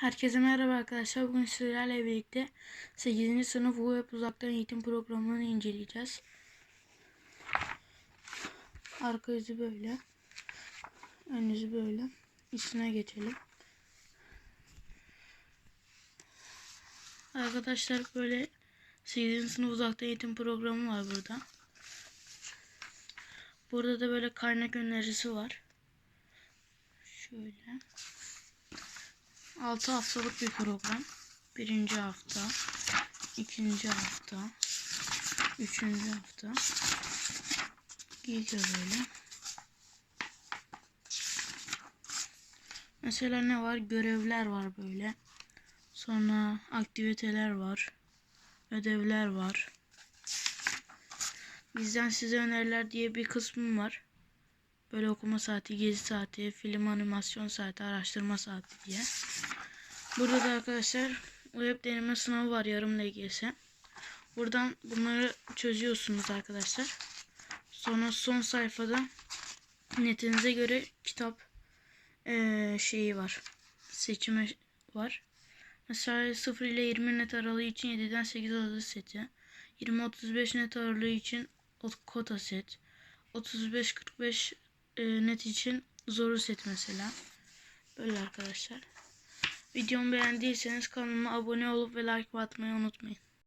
Herkese merhaba arkadaşlar. Bugün sizlerle birlikte 8. sınıf web uzaktan eğitim programını inceleyeceğiz. Arka yüzü böyle. Ön yüzü böyle. Üstüne geçelim. Arkadaşlar böyle 8. sınıf uzaktan eğitim programı var burada. Burada da böyle kaynak önerisi var. Şöyle. 6 haftalık bir program. Birinci hafta, ikinci hafta, üçüncü hafta. Gidiyor böyle. Mesela ne var? Görevler var böyle. Sonra aktiviteler var. Ödevler var. Bizden size öneriler diye bir kısmım var. Böyle okuma saati, gezi saati, film animasyon saati, araştırma saati diye. Burada da arkadaşlar web deneme sınavı var yarım LGS. Buradan bunları çözüyorsunuz arkadaşlar. Sonra son sayfada netinize göre kitap eee, şeyi var. Seçimi var. Mesela 0 ile 20 net aralığı için 7'den 8 adı seti. 20-35 net aralığı için ot- kota set. 35-45 e, net için zoru set mesela. Böyle arkadaşlar. Videomu beğendiyseniz kanalıma abone olup ve like atmayı unutmayın.